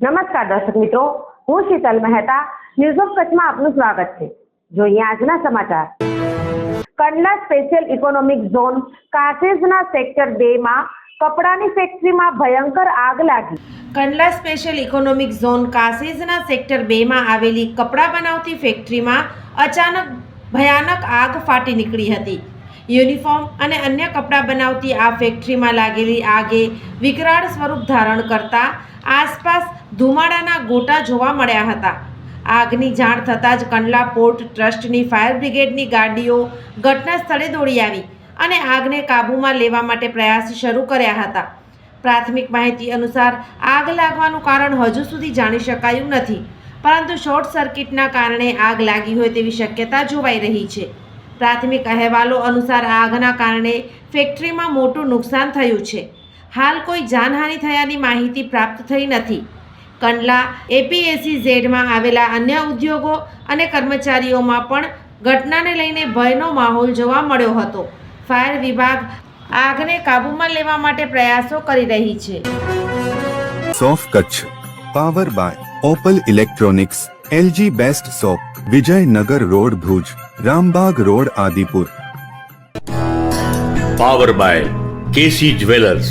નમસ્કાર દર્શક મિત્રો, હું શીતલ મહેતા ન્યૂઝ ઓફ કચ્છમાં આપનું સ્વાગત છે. જોઈએ આજના સમાચાર. કંડલા સ્પેશિયલ ઇકોનોમિક ઝોન કાસેજના સેક્ટર બે માં કપડાની ફેક્ટરીમાં ભયંકર આગ લાગી. કંડલા સ્પેશિયલ ઇકોનોમિક ઝોન કાસેઝના સેક્ટર બેમાં આવેલી કપડાં બનાવતી ફેક્ટરીમાં અચાનક ભયાનક આગ ફાટી નીકળી હતી. યુનિફોર્મ અને અન્ય કપડાં બનાવતી આ ફેક્ટરીમાં લાગેલી આગે વિકરાળ સ્વરૂપ ધારણ કરતા આસપાસ ધુમાડાના ગોટા જોવા મળ્યા હતા. આગની જાણ થતાં જ કંડલા પોર્ટ ટ્રસ્ટની ફાયર બ્રિગેડની ગાડીઓ ઘટના સ્થળે દોડી આવી અને આગને કાબૂમાં લેવા માટે પ્રયાસ શરૂ કર્યા હતા. પ્રાથમિક માહિતી અનુસાર આગ લાગવાનું કારણ હજુ સુધી જાણી શકાયું નથી, પરંતુ શોર્ટ સર્કિટના કારણે આગ લાગી હોય તેવી શક્યતા જોવાઈ રહી છે. પ્રાથમિક અહેવાલો અનુસાર આગના કારણે ફેક્ટરીમાં મોટું નુકસાન થયું છે. હાલ કોઈ જાનહાનિ થયાની માહિતી પ્રાપ્ત થઈ નથી. કંડલા એપીએસસી ઝેડમાં આવેલા અન્ય ઉદ્યોગો અને કર્મચારીઓમાં પણ ઘટનાને લઈને ભયનો માહોલ જોવા મળ્યો હતો. ફાયર વિભાગ આગને કાબૂમાં લેવા માટે પ્રયાસો કરી રહી છે. સોફ Kutch power by Opal electronics LG best shop Vijaynagar road Bhuj Rambag road Adipur. Power by KC jewellers.